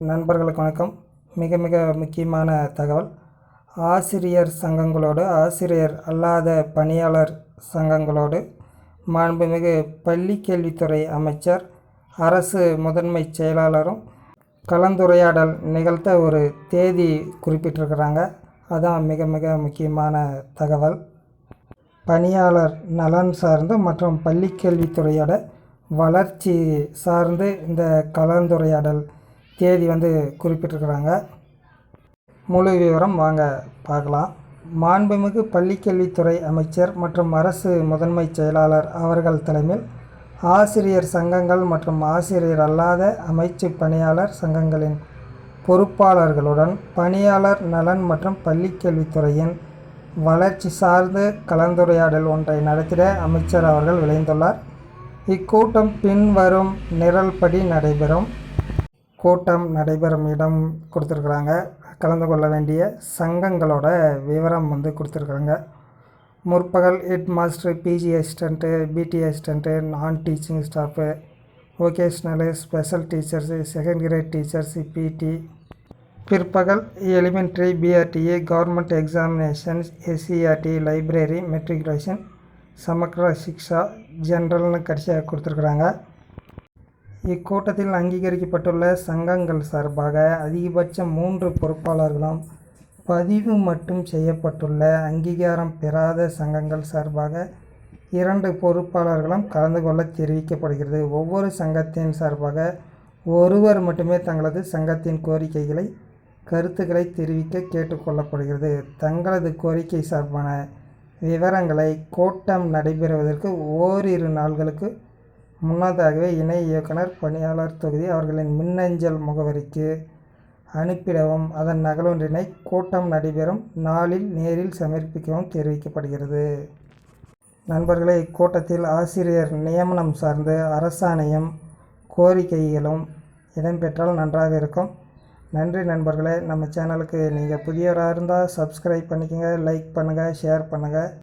நண்பர்களுக்கு வணக்கம். மிக மிக முக்கியமான தகவல். ஆசிரியர் சங்கங்களோடு ஆசிரியர் அல்லாத பணியாளர் சங்கங்களோடு மாண்புமிகு பள்ளி கல்வித்துறை அமைச்சர் அரசு முதன்மை செயலாளரும் கலந்துரையாடல் நிகழ்த்த ஒரு தேதி குறிப்பிட்டிருக்கிறாங்க. அதான் மிக மிக முக்கியமான தகவல். பணியாளர் நலன் சார்ந்து மற்றும் பள்ளிக்கல்வித்துறையோட வளர்ச்சி சார்ந்து இந்த கலந்துரையாடல் தேதி வந்து குறிப்பிட்டிருக்கிறாங்க. முழு விவரம் வாங்க பார்க்கலாம். மாண்புமிகு பள்ளிக்கல்வித்துறை அமைச்சர் மற்றும் அரசு முதன்மை செயலாளர் அவர்கள் தலைமையில் ஆசிரியர் சங்கங்கள் மற்றும் ஆசிரியர் அல்லாத அமைச்சு பணியாளர் சங்கங்களின் பொறுப்பாளர்களுடன் பணியாளர் நலன் மற்றும் பள்ளிக்கல்வித்துறையின் வளர்ச்சி சார்ந்து கலந்துரையாடல் ஒன்றை நடத்திட அமைச்சர் அவர்கள் விளைந்துள்ளார் இக்கூட்டம் பின்வரும் நிரல்படி நடைபெறும். கூட்டம் நடைபெறும் இடம் கொடுத்துருக்குறாங்க. கலந்து கொள்ள வேண்டிய சங்கங்களோட விவரம் வந்து கொடுத்துருக்குறாங்க. முற்பகல் headmaster PG assistant PT assistant non teaching staff vocational special teachers second grade teachers PT பிற்பகல் elementary P R T A government examinations S C R T library matriculation Samagra Shiksha ஜென்ரல்னு கடைசியாக கொடுத்துருக்குறாங்க. இக்கூட்டத்தில் அங்கீகரிக்கப்பட்டுள்ள சங்கங்கள் சார்பாக அதிகபட்சம் மூன்று பொறுப்பாளர்களும் பதிவு மட்டும் செய்யப்பட்டுள்ள அங்கீகாரம் பெறாத சங்கங்கள் சார்பாக இரண்டு பொறுப்பாளர்களும் கலந்து கொள்ள தெரிவிக்கப்படுகிறது. ஒவ்வொரு சங்கத்தின் சார்பாக ஒருவர் மட்டுமே தங்களது சங்கத்தின் கோரிக்கைகளை கருத்துக்களை தெரிவிக்க கேட்டுக்கொள்ளப்படுகிறது தங்களது கோரிக்கை சார்பான விவரங்களை கூட்டம் நடைபெறுவதற்கு ஓரிரு நாள்களுக்கு முன்னதாகவே இணை இயக்குனர் பணியாளர் தொகுதி அவர்களின் மின்னஞ்சல் முகவரிக்கு அனுப்பிடவும் அதன் நகலொன்றினை கூட்டம் நடைபெறும் நாளில் நேரில் சமர்ப்பிக்கவும் தெரிவிக்கப்படுகிறது. நண்பர்களே இக்கூட்டத்தில் ஆசிரியர் நியமனம் சார்ந்து அரசாணையும் கோரிக்கைகளும் இடம்பெற்றால் நன்றாக இருக்கும். நன்றி நண்பர்களே நம்ம சேனலுக்கு நீங்கள் புதியவராக இருந்தால் சப்ஸ்கிரைப் பண்ணிக்கோங்க லைக் பண்ணுங்கள் ஷேர் பண்ணுங்கள்